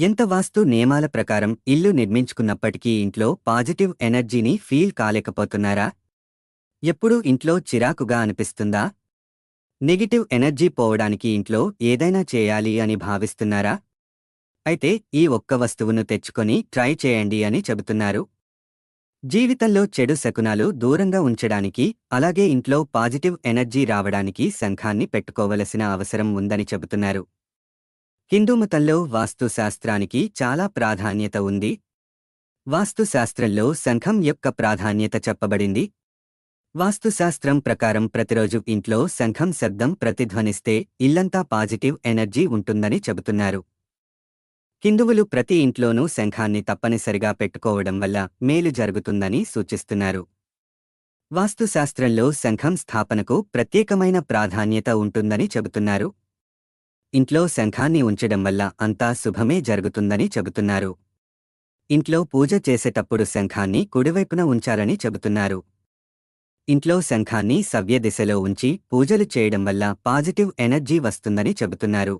ఎంత వాస్తు నియమాల ప్రకారం ఇల్లు నిర్మించుకున్నప్పటికీ ఇంట్లో పాజిటివ్ ఎనర్జీని ఫీల్ కాలేకపోతున్నారా? ఎప్పుడూ ఇంట్లో చిరాకుగా అనిపిస్తుందా? నెగిటివ్ ఎనర్జీ పోవడానికి ఇంట్లో ఏదైనా చేయాలి అని భావిస్తున్నారా? అయితే ఈ ఒక్క వస్తువును తెచ్చుకొని ట్రై చేయండి అని చెబుతున్నారు. జీవితంలో చెడు శకునాలు దూరంగా ఉంచడానికి అలాగే ఇంట్లో పాజిటివ్ ఎనర్జీ రావడానికి శంఖాన్ని పెట్టుకోవలసిన అవసరం ఉందని చెబుతున్నారు. హిందూమతంలో వాస్తుశాస్త్రానికి చాలా ప్రాధాన్యత ఉంది. వాస్తుశాస్త్రంలో సంఘం యొక్క ప్రాధాన్యత చెప్పబడింది. వాస్తుశాస్త్రం ప్రకారం ప్రతిరోజు ఇంట్లో సంఘం శబ్దం ప్రతిధ్వనిస్తే ఇల్లంతా పాజిటివ్ ఎనర్జీ ఉంటుందని చెబుతున్నారు. హిందువులు ప్రతి ఇంట్లోనూ శంఖాన్ని తప్పనిసరిగా పెట్టుకోవడం వల్ల మేలు జరుగుతుందని సూచిస్తున్నారు. వాస్తుశాస్త్రంలో సంఘం స్థాపనకు ప్రత్యేకమైన ప్రాధాన్యత ఉంటుందని చెబుతున్నారు. ఇంట్లో శంఖాన్ని ఉంచడం వల్ల అంతా శుభమే జరుగుతుందని చెబుతున్నారు. ఇంట్లో పూజ చేసేటప్పుడు శంఖాన్ని కుడివైపున ఉంచాలని చెబుతున్నారు. ఇంట్లో శంఖాన్ని సవ్య దిశలో ఉంచి పూజలు చేయడం వల్ల పాజిటివ్ ఎనర్జీ వస్తుందని చెబుతున్నారు.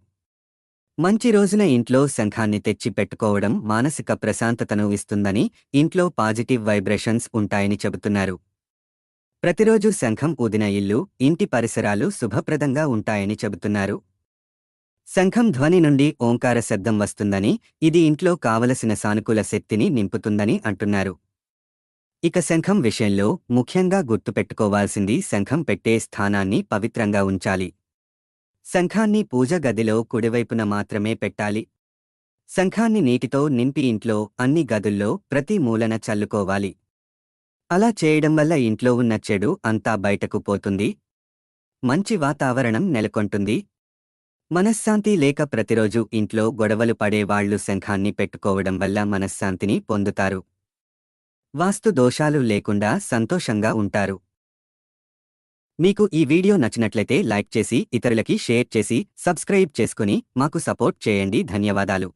మంచి రోజున ఇంట్లో శంఖాన్ని తెచ్చి పెట్టుకోవడం మానసిక ప్రశాంతతను ఇస్తుందని ఇంట్లో పాజిటివ్ వైబ్రేషన్స్ ఉంటాయని చెబుతున్నారు. ప్రతిరోజు శంఖం ఊదిన ఇల్లు ఇంటి పరిసరాలు శుభప్రదంగా ఉంటాయని చెబుతున్నారు. శంఖం ధ్వని నుండి ఓంకార శబ్దం వస్తుందని ఇది ఇంట్లో కావలసిన సానుకూల శక్తిని నింపుతుందని అంటున్నారు. ఇక శంఖం విషయంలో ముఖ్యంగా గుర్తుపెట్టుకోవాల్సింది శంఖం పెట్టే స్థానాన్ని పవిత్రంగా ఉంచాలి. శంఖాన్ని పూజ గదిలో కుడివైపున మాత్రమే పెట్టాలి. శంఖాన్ని నీటితో నింపి ఇంట్లో అన్ని గదుల్లో ప్రతి మూలన చల్లుకోవాలి. అలా చేయడం వల్ల ఇంట్లో ఉన్న చెడు అంతా బయటకు పోతుంది. మంచి వాతావరణం నెలకొంటుంది. మనశ్శాంతి లేక ప్రతిరోజు ఇంట్లో గొడవలు పడేవాళ్ళు శంఖాన్ని పెట్టుకోవడం వల్ల మనశ్శాంతిని పొందుతారు. వాస్తు దోషాలు లేకుండా సంతోషంగా ఉంటారు. మీకు ఈ వీడియో నచ్చినట్లయితే లైక్ చేసి ఇతరులకి షేర్ చేసి సబ్స్క్రైబ్ చేసుకుని మాకు సపోర్ట్ చేయండి. ధన్యవాదాలు.